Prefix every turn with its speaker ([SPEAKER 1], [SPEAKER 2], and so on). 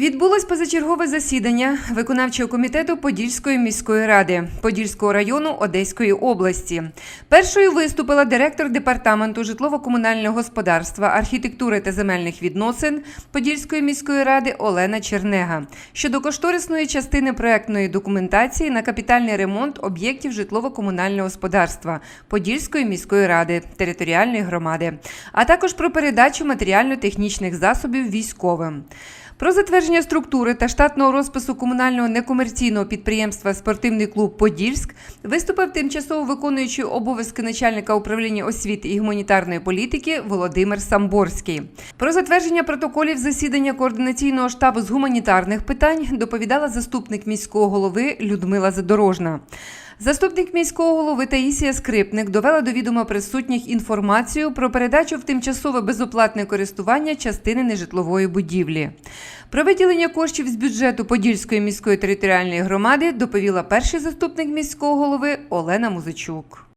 [SPEAKER 1] Відбулось позачергове засідання виконавчого комітету Подільської міської ради Подільського району Одеської області. Першою виступила директор департаменту житлово-комунального господарства, архітектури та земельних відносин Подільської міської ради Олена Чернега щодо кошторисної частини проектної документації на капітальний ремонт об'єктів житлово-комунального господарства Подільської міської ради територіальної громади, а також про передачу матеріально-технічних засобів військовим. Про затвердження структури та штатного розпису комунального некомерційного підприємства Спортивний клуб Подільськ виступив тимчасово виконуючий обов'язки начальника управління освіти і гуманітарної політики Володимир Самборський. Про затвердження протоколів засідання координаційного штабу з гуманітарних питань доповідала заступник міського голови Людмила Задорожна. Заступник міського голови Таїсія Скрипник довела до відома присутніх інформацію про передачу в тимчасове безоплатне користування частини нежитлової будівлі. Про виділення коштів з бюджету Подільської міської територіальної громади доповіла перший заступник міського голови Олена Музичук.